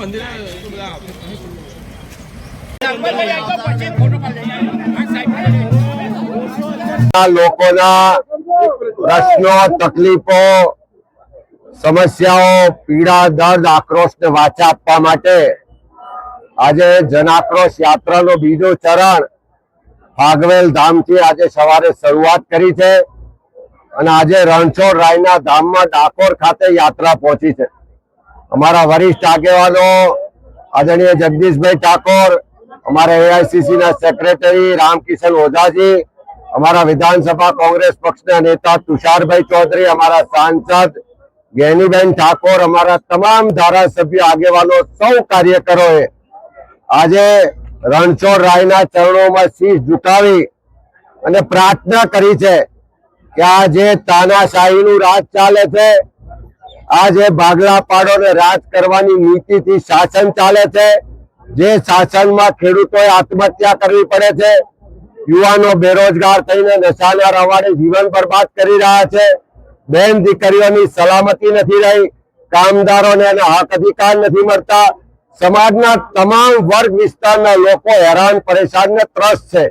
મંદિરે લોકોના પ્રશ્નો, તકલીફો, સમસ્યાઓ, પીડા, દર્દ, આક્રોશને વાચા આપવા માટે આજે જનાક્રોશ યાત્રાનો બીજો ચરણ ભાગવેલ ધામથી આજે સવારે શરૂઆત કરી છે અને આજે રણછોડ રાયના ધામમાં ડાકોર ખાતે યાત્રા પહોંચી છે. અમારા વરિષ્ઠ આગેવાનો આદરણીય જગદીશભાઈ ઠાકોર, અમારા એઆઈસીસી ના સેક્રેટરી રામકિશન ઓઝાજી, અમારા વિધાનસભા કોંગ્રેસ પક્ષના નેતા તુષારભાઈ ચૌધરી, અમારા સાંસદ ગેનીબેન ઠાકોર, અમારા તમામ ધારાસભ્ય આગેવાનો, સૌ કાર્યકરોએ આજે રણછોડ રાયના ચરણોમાં શીશ ઝુકાવી અને પ્રાર્થના કરી છે કે આ જે તાનાશાહીનું રાજ ચાલે છે આ જે ભાગલા પાડો ને રાજ કરવાની નીતિથી શાસન ચાલે છે. જે શાસનમાં ખેડૂતોએ આત્મહત્યા કરવી પડે છે. યુવાનો બેરોજગાર થઈને નશાના રવાડે જીવન બરબાદ કરી રહ્યા છે. બેન દીકરીઓની સલામતી નથી રહી. કામદારોને એના હક અધિકાર નથી મળતા. સમાજના તમામ વર્ગ વિસ્તારના લોકો હેરાન, પરેશાન ને ત્રસ્ત છે.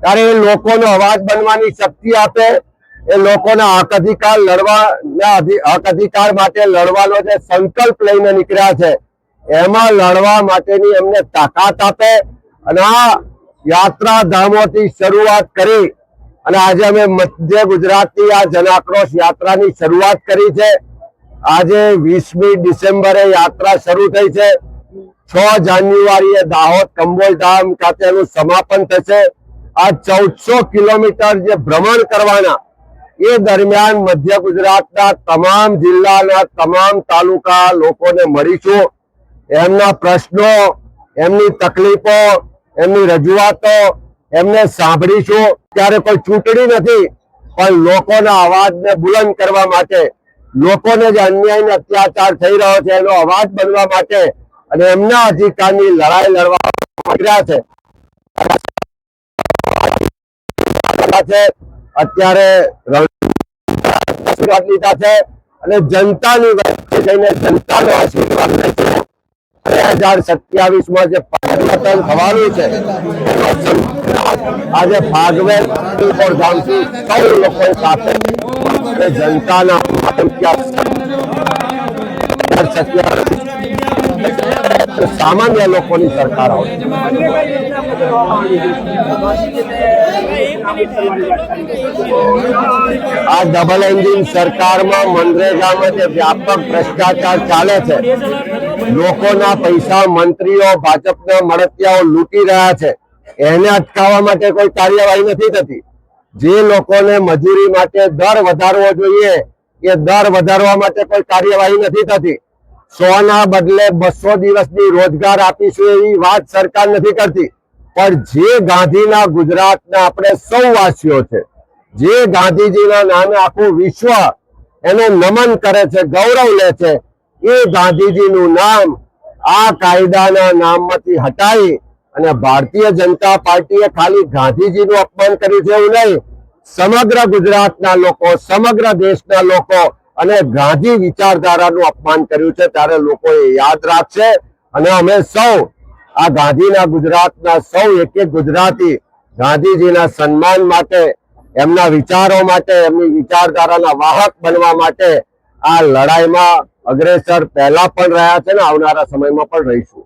ત્યારે એ લોકોનો અવાજ બનવાની શક્તિ આપે. એ લોકોના હક અધિકાર લડવાના હક અધિકાર માટે લડવાનો જે સંકલ્પ લઈને નીકળ્યા છે, એમાં લડવા માટેની એમને તાકાત આપે અને આ યાત્રાધામોથી શરૂઆત કરી અને આજે અમે મધ્ય ગુજરાતની આ જનાક્રોશ યાત્રાની શરૂઆત કરી છે. આજે વીસમી ડિસેમ્બરે યાત્રા શરૂ થઈ છે. છ જાન્યુઆરીએ દાહોદ કંબોલ ધામ ખાતેનું સમાપન થશે. આ ચૌદસો કિલોમીટર જે ભ્રમણ કરવાના એ દરમિયાન મધ્ય ગુજરાતના તમામ જિલ્લાના તમામ તાલુકા લોકોને મળીશું. એમના પ્રશ્નો, એમની તકલીફો, એમની રજૂઆતો એમને સાંભળીશું. ત્યારે કોઈ ચૂંટણી નથી, પણ લોકોના અવાજને બુલંદ કરવા માટે, લોકોને જે અન્યાય અત્યાચાર થઈ રહ્યો છે, એનો અવાજ બનવા માટે અને એમના અધિકારની લડાઈ લડવા છે છે. અત્યારે આશીર્વાદ લીધા છે અને જનતાની વચ્ચે જઈને જનતાનો આશીર્વાદ લે છે. બે હજાર સત્યાવીસમાં જે પરિવર્તન થવાનું છે, આજે ભાગવેલ ગામથી સૌ લોકો સાથે જનતાના સત્યાવીસ સામાન્ય લોકોની સરકાર આવશે આ ડબલ એન્જિન સરકારમાં મનરેગામાં જે વ્યાપક ભ્રષ્ટાચાર ચાલે છે, લોકોના પૈસા મંત્રીઓ, ભાજપના મળતિયાઓ લૂંટી રહ્યા છે. એને અટકાવવા માટે કોઈ કાર્યવાહી નથી થતી. જે લોકોને મજૂરી માટે દર વધારવો જોઈએ, એ દર વધારવા માટે કોઈ કાર્યવાહી નથી થતી. સો ના બદલે બસો દિવસની રોજગાર આપીશું એવી વાત સરકાર નથી કરતી. પણ જે ગાંધીના ગુજરાતના આપણે સૌ વાસીઓ છે, જે ગાંધીજીના નામે આખું વિશ્વ એને નમન કરે છે, ગૌરવ લે છે, એ ગાંધીજીનું નામ આ કાયદાના નામમાંથી હટાવી અને ભારતીય જનતા પાર્ટીએ ખાલી ગાંધીજીનું અપમાન કર્યું છે એવું નહીં. સમગ્ર ગુજરાતના લોકો, સમગ્ર દેશના લોકો અને ગાંધી વિચારધારાનું અપમાન કર્યું છે, ત્યારે લોકો એ યાદ રાખશે. અને અમે સૌ, આ ગાંધીના ગુજરાતના સૌ એક એક ગુજરાતી ગાંધીજીના સન્માન માટે, એમના વિચારો માટે, એમની વિચારધારાના વાહક બનવા માટે આ લડાઈમાં અગ્રેસર પહેલા પણ રહ્યા છે ને આવનારા સમયમાં પણ રહીશું.